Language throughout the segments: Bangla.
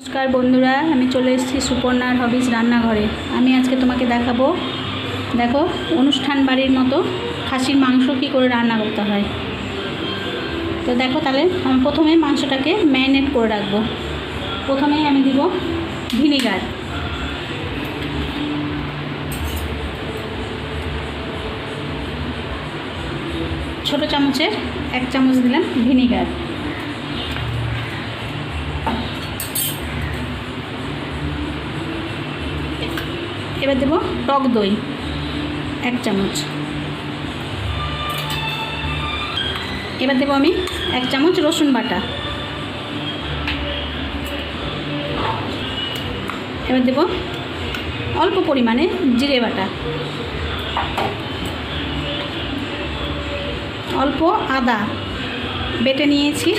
নমস্কার বন্ধুরা, আমি চলে এসেছি সুপর্ণার হবিস রান্নাঘরে। আমি আজকে তোমাকে দেখাবো, দেখো, অনুষ্ঠান বাড়ির মতো খাসির মাংস কী করে রান্না করতে হয়। তো দেখো তাহলে আমি প্রথমে মাংসটাকে ম্যারিনেট করে রাখব। প্রথমেই আমি দিব ভিনিগার। ছোট চামচের এক চামচ দিলাম ভিনিগার। এবার দেবো টক দই, এক চামচ। এবার দেবো আমি এক চামচ রসুন বাটা। এবার দেবো অল্প পরিমাণে জিরে বাটা। অল্প আদা বেটে নিয়েছি।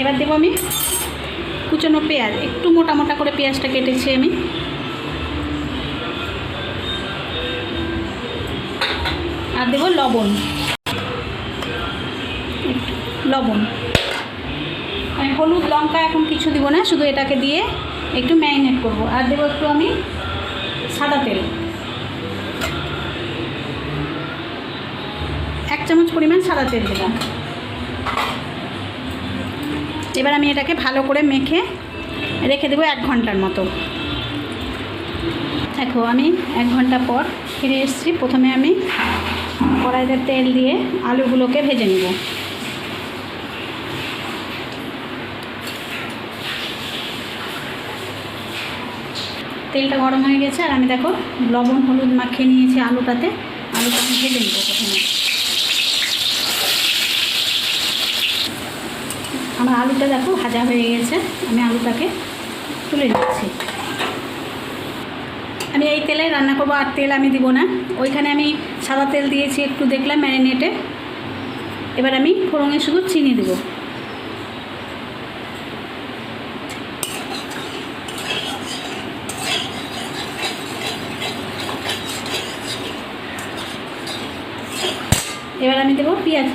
এবার দেবো আমি কুচনো পেঁয়াজ, একটু মোটা মোটা করে পেঁয়াজটা কেটেছি আমি। আর দেবো লবণ। লবণ। আমি হলুদ লঙ্কা এখন কিছু দিব না, শুধু এটাকে দিয়ে একটু ম্যারিনেট করব। আর দেবো একটু আমি সাদা তেল। এক চামচ পরিমাণ সাদা তেল দিলাম। এবার আমি এটাকে ভালো করে মেখে রেখে দেবো এক ঘণ্টার মতো। দেখো, আমি এক ঘণ্টা পর ফিরে এসেছি। প্রথমে আমি কড়াইতে তেল দিয়ে আলুগুলোকে ভেজে নেব। তেলটা গরম হয়ে গেছে, আর আমি দেখো লবণ, হলুদ মাখিয়ে নিয়েছি আলুটাতে। আলুটা আমি ভেজে নেব প্রথমে। আমার আলুটা দেখো ভাজা হয়ে গেছে। আমি আলুটাকে তুলে নিচ্ছি। আমি এই তেলে রান্না করব, আর তেল আমি দিব না। ওইখানে আমি সাদা তেল দিয়েছি, একটু দেখলাম ম্যারিনেটে। এবার আমি ফোড়নে শুধু চিনি দেব। এবার আমি দেবো পেঁয়াজ,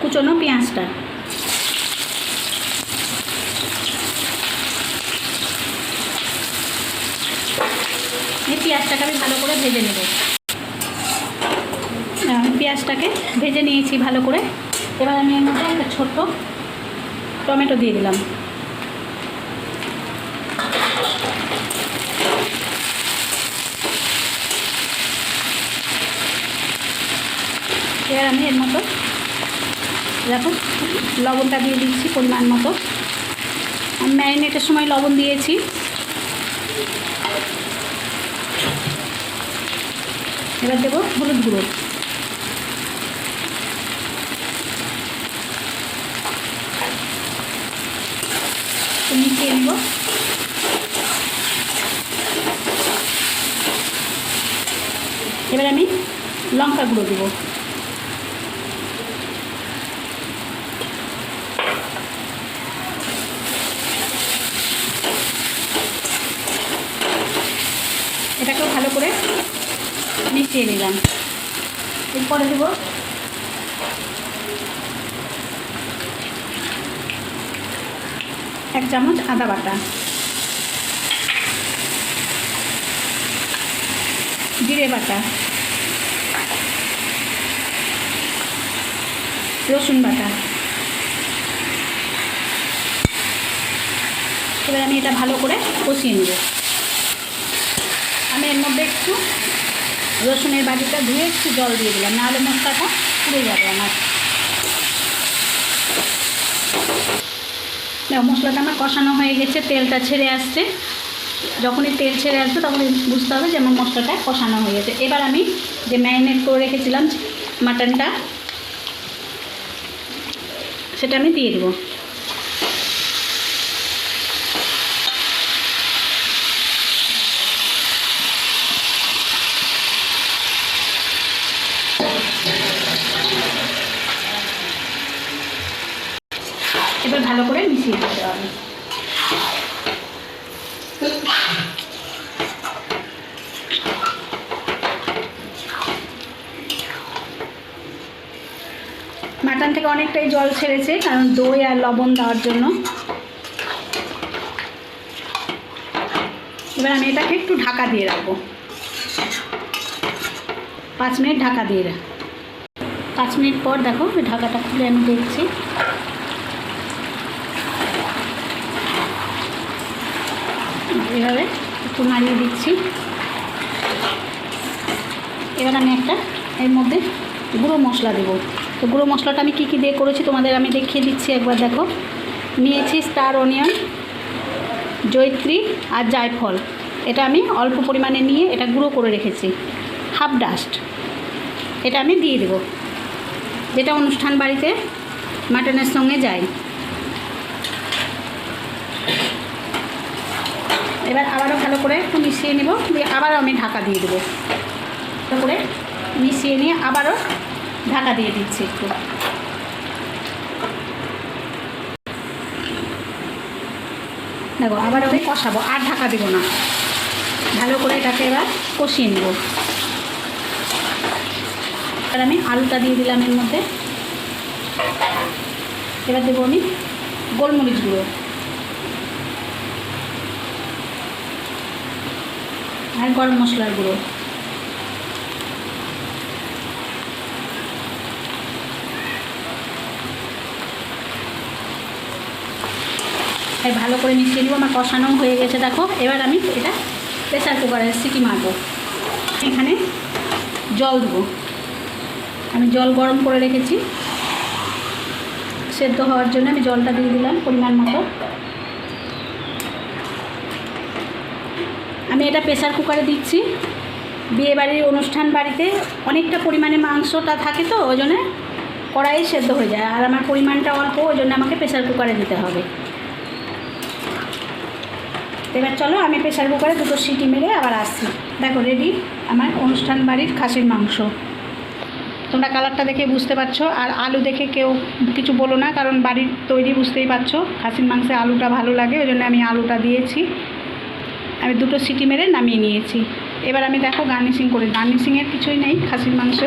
কুচনো পেঁয়াজটা। পেঁয়াজটাকে আমি ভালো করে ভেজে নেব। পেঁয়াজটাকে ভেজে নিয়েছি ভালো করে। এবার আমি এর মধ্যে একটা ছোট্ট টমেটো দিয়ে দিলাম। এবার আমি এর মতো দেখো লবণটা দিয়ে দিচ্ছি পরিমাণ মতো। আমি ম্যারিনেটের সময় লবণ দিয়েছি। এবার দেবো হলুদ গুঁড়ো। মিশিয়ে নেব। এবার আমি লঙ্কা গুঁড়ো দেবো এটাকেও ভালো করে মিশিয়ে নিলাম। এরপরে দেব এক চামচ আদা বাটা। জিরে বাটা। রসুন বাটা। এবার আমি এটা ভালো করে কষিয়ে নেব। আমি এর মধ্যে একটু রসুনের বাটিটা ধুয়ে একটু জল দিয়ে দিলাম, নাহলে মশলাটা পুড়ে যাবে আমার। দেখো, মশলাটা আমার কষানো হয়ে গেছে, তেলটা ছেড়ে আসছে। যখনই তেল ছেড়ে আসবে, তখনই বুঝতে হবে যে আমার মশলাটা কষানো হয়ে গেছে। এবার আমি যে ম্যারিনেট করে রেখেছিলাম মাটনটা, সেটা আমি দিয়ে দেবো। ভালো করে মিশিয়ে দিতে হবে। মাটন থেকে অনেকটাই জল ছেড়েছে, কারণ দই আর লবণ দেওয়ার জন্য। এবার আমি এটাকে একটু ঢাকা দিয়ে রাখব। পাঁচ মিনিট ঢাকা দিয়ে রাখ পাঁচ মিনিট পর দেখো ঢাকাটা খুলে আমি দেখছি। এভাবে একটু নাড়িয়ে দিচ্ছি। এবার আমি একটা এর মধ্যে গুঁড়ো মশলা দেবো। তো গুঁড়ো মশলাটা আমি কী কী দিয়ে করেছি তোমাদের আমি দেখিয়ে দিচ্ছি একবার, দেখো। নিয়েছি স্টার অনিয়ন জৈত্রী আর জায়ফল। এটা আমি অল্প পরিমাণে নিয়ে এটা গুঁড়ো করে রেখেছি। Half dust. এটা আমি দিয়ে দেবো। যেটা অনুষ্ঠান বাড়িতে মাটনের সঙ্গে যায়। এবার আবারও ভালো করে একটু মিশিয়ে নেব। দিয়ে আবারও আমি ঢাকা দিয়ে দেবো। ভালো করে মিশিয়ে নিয়ে আবারও ঢাকা দিয়ে দিচ্ছি একটু। দেখো আবার আমি কষাবো, আর ঢাকা দেবো না। ভালো করে এটাকে এবার কষিয়ে নেব। এবার আমি আলুটা দিয়ে দিলাম এর মধ্যে। এবার দেবো আমি গোলমরিচ গুঁড়ো। আর গরম মশলার গুঁড়ো। তাই ভালো করে মিশিয়ে নেব, আমার কষানো হয়ে গেছে, দেখো। এবার আমি এটা প্রেসার কুকারে সিটি মারবো। এখানে জল দেবো। আমি জল গরম করে রেখেছি। সেদ্ধ হওয়ার জন্য আমি জলটা দিয়ে দিলাম পরিমাণ মতো। আমি এটা প্রেসার কুকারে দিচ্ছি। বিয়ে বাড়ির অনুষ্ঠান বাড়িতে অনেকটা পরিমাণে মাংসটা থাকে তো, ওই জন্যে কড়াই সেদ্ধ হয়ে যায়। আর আমার পরিমাণটা অল্প, ওই জন্য আমাকে প্রেসার কুকারে দিতে হবে। এবার চলো আমি প্রেসার কুকারে দুটো সিটি মেরে আবার আসছি। দেখো রেডি আমার অনুষ্ঠান বাড়ির খাসির মাংস। তোমরা কালারটা দেখে বুঝতে পারছ। আর আলু দেখে কেউ কিছু বলো না, কারণ বাড়ির তৈরি বুঝতেই পারছ। খাসির মাংসে আলুটা ভালো লাগে, ওই জন্য আমি আলুটা দিয়েছি। আমি দুটো সিটি মেরে নামিয়ে নিয়েছি। এবার আমি দেখো গার্নিশিং করি। গার্নিশিংয়ের কিছুই নেই, খাসির মাংস।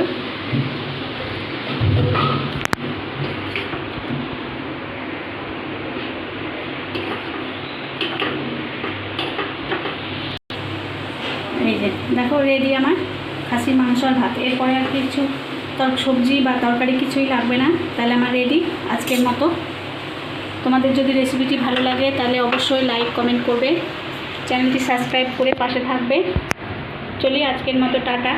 এই যে, দেখো রেডি আমার খাসির মাংস আর ভাত। এরপরে আর কিছু তর সবজি বা তরকারি কিছুই লাগবে না। তাহলে আমার রেডি আজকের মতো। তোমাদের যদি রেসিপিটি ভালো লাগে, তাহলে অবশ্যই লাইক কমেন্ট করবে। চ্যানেলটি সাবস্ক্রাইব করে পাশে থাকবে। চলি আজকের মতো টাটা।